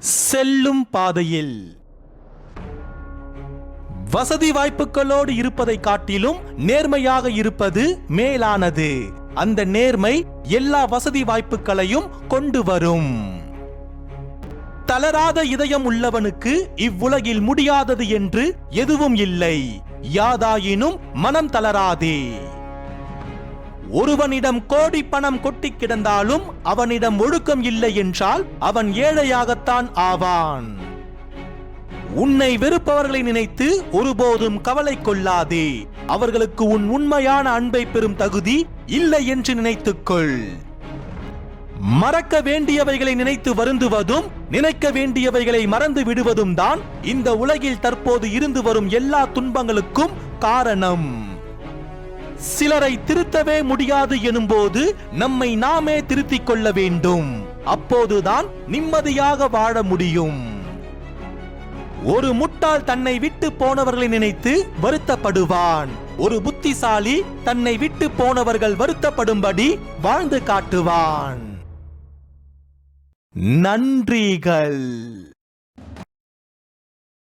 செல்லும் பாதையில். வசதி வாய்ப்புகளோடு இருப்பதை காட்டிலும் நேர்மையாக இருப்பது மேலானது. அந்த நேர்மை எல்லா வசதி வாய்ப்புகளையும் கொண்டு வரும். தளராத இதயம் உள்ளவனுக்கு இவ்வுலகில் முடியாதது என்று எதுவும் இல்லை. யாதாயினும் மனம் தளராதே. ஒருவனிடம் கோடி பணம் கொட்டி கிடந்தாலும் அவனிடம் ஒழுக்கம் இல்லை என்றால் அவன் ஏழையாகத்தான் ஆவான். உன்னை வெறுப்பவர்களை நினைத்து ஒருபோதும் கவலை கொள்ளாதே. அவர்களுக்கு உன் உண்மையான அன்பை பெறும் தகுதி இல்லை என்று நினைத்துக்கொள் மறக்க வேண்டியவைகளை நினைத்து வருந்துவதும் நினைக்க வேண்டியவைகளை மறந்து விடுவதும் தான் இந்த உலகில் தற்போது இருந்து வரும் எல்லா துன்பங்களுக்கும் காரணம். சிலரை திருத்தவே முடியாது எனும்போது நம்மை நாமே திருத்திக் கொள்ள வேண்டும். அப்போதுதான் நிம்மதியாக வாழ முடியும். ஒரு முட்டாள் தன்னை விட்டு போனவர்களை நினைத்து வருத்தப்படுவான். ஒரு புத்திசாலி தன்னை விட்டு போனவர்கள் வருத்தப்படும்படி வாழ்ந்து காட்டுவான். நன்றிகள்.